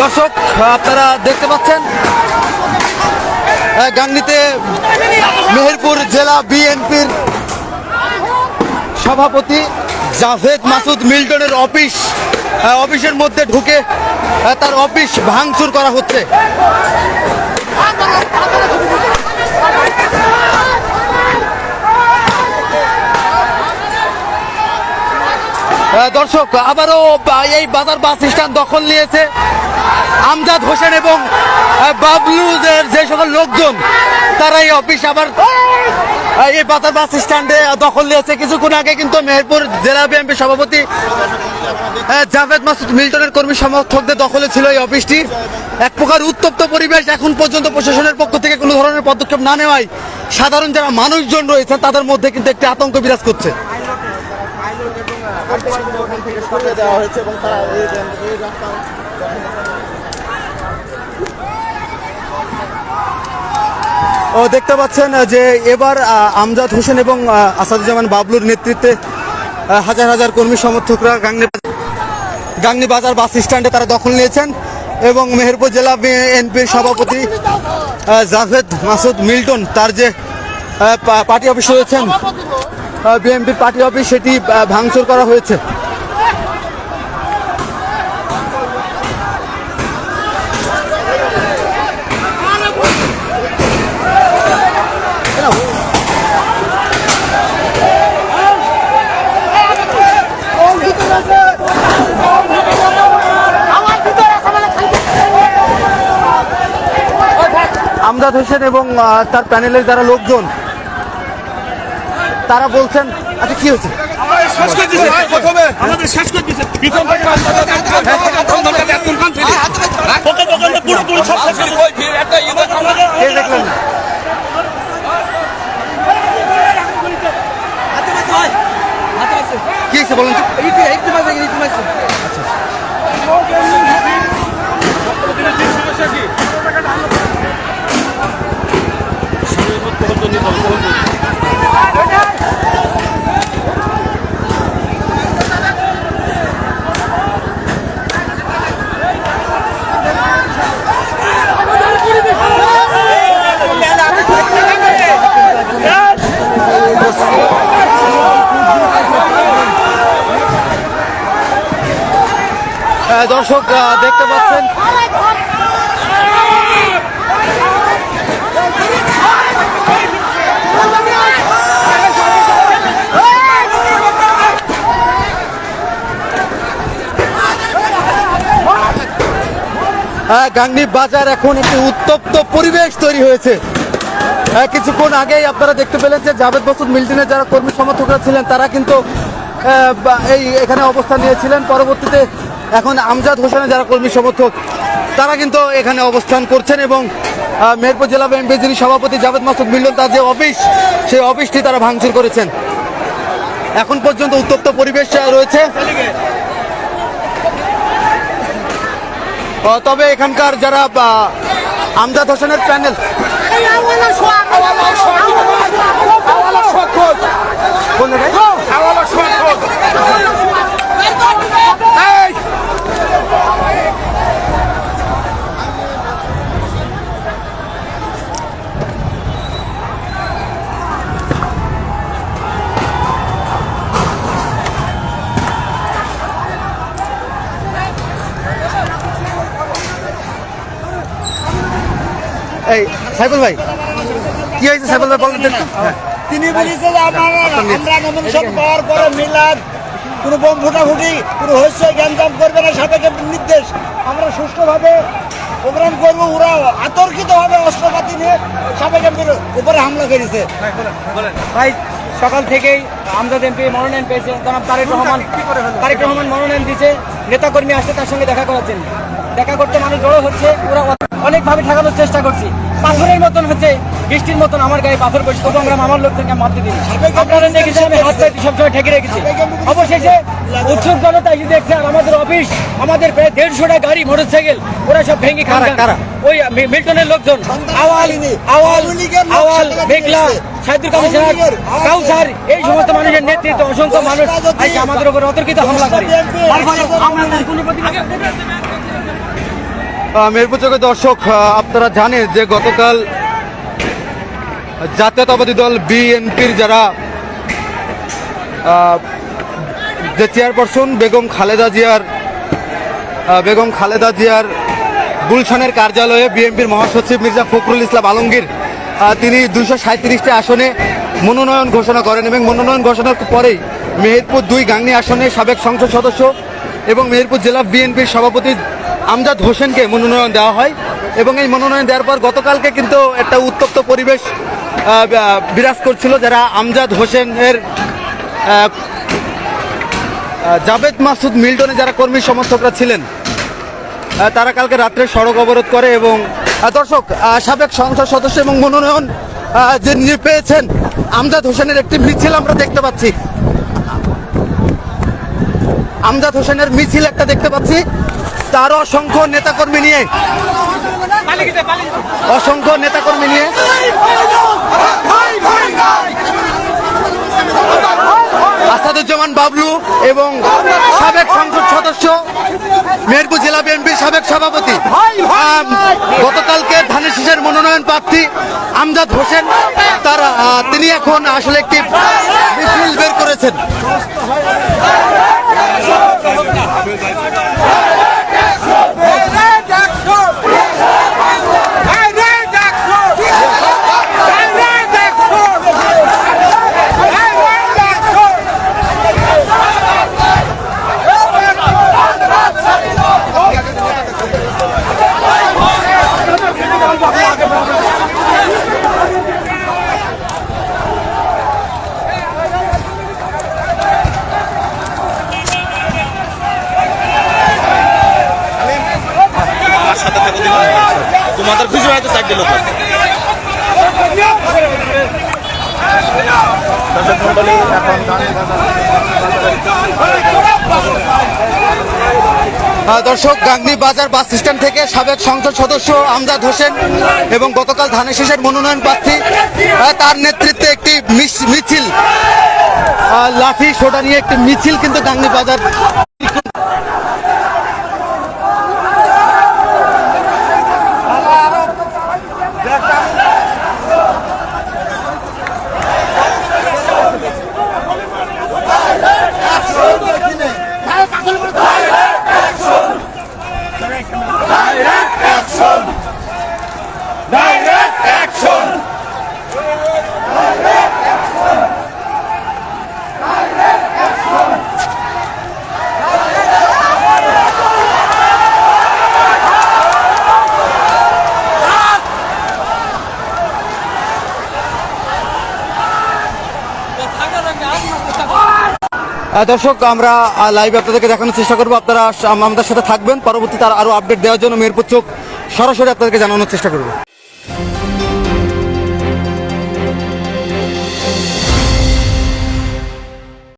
দর্শক, আপনারা দেখতে পাচ্ছেন গাংনীতে মেহেরপুর জেলা বিএনপির সভাপতি জাভেদ মাসুদ মিল্টনের অফিস অফিসের মধ্যে ঢুকে তার অফিস ভাঙচুর করা হচ্ছে। দর্শক, আবারও এই বাজার বাস স্ট্যান্ড দখল নিয়েছে আমজাদ হোসেন এবং বাবলুদের যে সকল লোকজন তারা এই অফিস আবার এই বাজার বাস স্ট্যান্ডে দখল নিয়েছে। কিছুক্ষণ আগে কিন্তু মেহেরপুর জেলা বিএনপি সভাপতি জাভেদ মাসুদ মিল্টনের কর্মী সমর্থকদের দখলে ছিল এই অফিসটি। এক প্রকার উত্তপ্ত পরিবেশ এখন পর্যন্ত প্রশাসনের পক্ষ থেকে কোনো ধরনের পদক্ষেপ না নেওয়ায় সাধারণ যারা মানুষজন রয়েছে, তাদের মধ্যে কিন্তু একটি আতঙ্ক বিরাজ করছে। ও, দেখতে পাচ্ছেন যে এবার আমজাদ হোসেন এবং আসাদুজ্জামান বাবলুর নেতৃত্বে হাজার হাজার কর্মী সমর্থকরা গাংনি গাংনি বাজার বাস স্ট্যান্ডে তারা দখল নিয়েছেন এবং মেহেরপুর জেলা বিএনপির সভাপতি জাভেদ মাসুদ মিল্টন তার যে পার্টি অফিস রয়েছেন বিএনপির পার্টি অফিস সেটি ভাঙচুর করা হয়েছে। আমজাদ হোসেন এবং তার প্যানেলের যারা লোকজন তারা বলছেন আচ্ছা কি হচ্ছে শেষ করে দিছে প্রথমে আমাদের শেষ করে দিছে পিছন থেকে ওকে দোকানে পুরো পুরো সব শেষ করে দিছে। কে দেখলেন না? কি হয়েছে বলুন তো? আহ, দর্শক আহ, দেখতে পাচ্ছেন। আহ, গাংনী বাজার এখন একটি উত্তপ্ত পরিবেশ তৈরি হয়েছে। আহ, কিছুক্ষণ আগেই আপনারা দেখতে পেলেন যে জাভেদ মাসুদ মিল্টনের যারা কর্মী সমর্থকরা ছিলেন তারা কিন্তু এই এখানে অবস্থান নিয়েছিলেন। পরবর্তীতে এখন আমজাদ হোসেনের যারা কর্মী সমর্থক, তারা কিন্তু এখানে অবস্থান করছেন এবং মেহেরপুর জেলা বিএনপি যিনি সভাপতি জাভেদ মাসুদ মিল্টন তার যে অফিস, সেই অফিসটি তারা ভাঙচুর করেছেন। এখন পর্যন্ত উত্তপ্ত পরিবেশ রয়েছে। তবে এখানকার যারা আমজাদ হোসেনের প্যানেল এই সাইফুল ভাই কি হয়েছে সাইফুল ভাই বলেন তো হ্যাঁ। তিনি বলেছে যে আমরা আমরা নমিনেশন পাওয়ার পরে মিলাদ কোনো বোম ফুটাফুটি কোনো হইচই গ্যাঞ্জাম করবে না সাপেক্ষে নির্দেশ। আমরা সুষ্ঠুভাবে প্রোগ্রাম করব ওরা আতর্কিতভাবে অস্ত্রপাতি নিয়ে সাপেক্ষের উপরে হামলা করেছে। ভাই সকাল থেকেই আমজাদ এমপি মনোনয়ন পেয়েছে। জনাব তারেক রহমান তারেক রহমান মনোনয়ন দিয়েছে। নেতাকর্মী আসছে তার সঙ্গে দেখা করার জন্য। দেখা করতে মানুষ জড়ো হচ্ছে ওরা অনেকভাবে ঠেকানোর চেষ্টা করছি। পাথরের মতন হচ্ছে বৃষ্টির মতন আমার গায়ে পাথর পড়ছে তবু আমরা মামার লোকজনকে মারতে দিই আপনারা দেখেছি আমি হাত পাইতে সবসময় ঠেকে রেখেছি। অবশেষে উৎসব জনতা এসে দেখছে আর আমাদের অফিস আমাদের প্রায় দেড়শোটা গাড়ি মোটর সাইকেল ওরা সব ভেঙে কারা? ওই মিল্টনের লোকজন। আওয়াল আওয়াল আওয়াল মেঘলা সাহিত্য কমিশনার কাউসার এই সমস্ত মানুষের নেতৃত্বে অসংখ্য মানুষ আজকে আমাদের উপর অতর্কিত হামলা করে। মেহেরপুর চোখে দর্শক আপনারা জানেন যে গতকাল জাতীয়তাবাদী দল বিএনপির যারা যে চেয়ারপারসন বেগম খালেদা জিয়ার বেগম খালেদা জিয়ার গুলশানের কার্যালয়ে বিএনপির মহাসচিব মির্জা ফখরুল ইসলাম আলমগীর তিনি দুশো সাঁত্রিশটি আসনে মনোনয়ন ঘোষণা করেন এবং মনোনয়ন ঘোষণার পরেই মেহেরপুর দুই গাংনী আসনে সাবেক সংসদ সদস্য এবং মেহেরপুর জেলা বিএনপির সভাপতি আমজাদ হোসেনকে মনোনয়ন দেওয়া হয় এবং এই মনোনয়ন দেওয়ার পর গতকালকে কিন্তু একটা উত্তপ্ত পরিবেশ বিরাজ করছিল যারা আমজাদ হোসেনের জাভেদ মাসুদ মিল্টনে যারা কর্মী সমর্থকরা ছিলেন তারা কালকে রাত্রে সড়ক অবরোধ করে এবং দর্শক সাবেক সংসদ সদস্য এবং মনোনয়ন আহ, যে নিয়ে পেয়েছেন আমজাদ হোসেনের একটি মিছিল আমরা দেখতে পাচ্ছি। আমজাদ হোসেনের মিছিল একটা দেখতে পাচ্ছি। তার অসংখ্য নেতাকর্মী নিয়ে অসংখ্য নেতাকর্মী নিয়ে আসাদুজ্জামান বাবলু এবং সাবেক সংসদ সদস্য মেহেরপুর জেলা বিএনপির সাবেক সভাপতি গতকালকে ধানের শীষের মনোনয়ন প্রার্থী আমজাদ হোসেন, তার তিনি এখন আসলে একটি মিছিল বের করেছেন। আহ, দর্শক গাংনী বাজার বাস স্ট্যান্ড থেকে সাবেক সংসদ সদস্য আমজাদ হোসেন এবং গতকাল ধানের শেষের মনোনয়ন প্রার্থী তার নেতৃত্বে একটি মিছিল। লাঠি সোডা নিয়ে একটি মিছিল কিন্তু গাংনী বাজার দর্শক, আমরা লাইভ আপনাদেরকে দেখানোর চেষ্টা করব। আপনারা আমাদের সাথে থাকবেন। পরবর্তীতে আর আপডেট দেওয়ার জন্য মেহেরপুর চোখ সরাসরি আপনাদেরকে জানানোর চেষ্টা করব।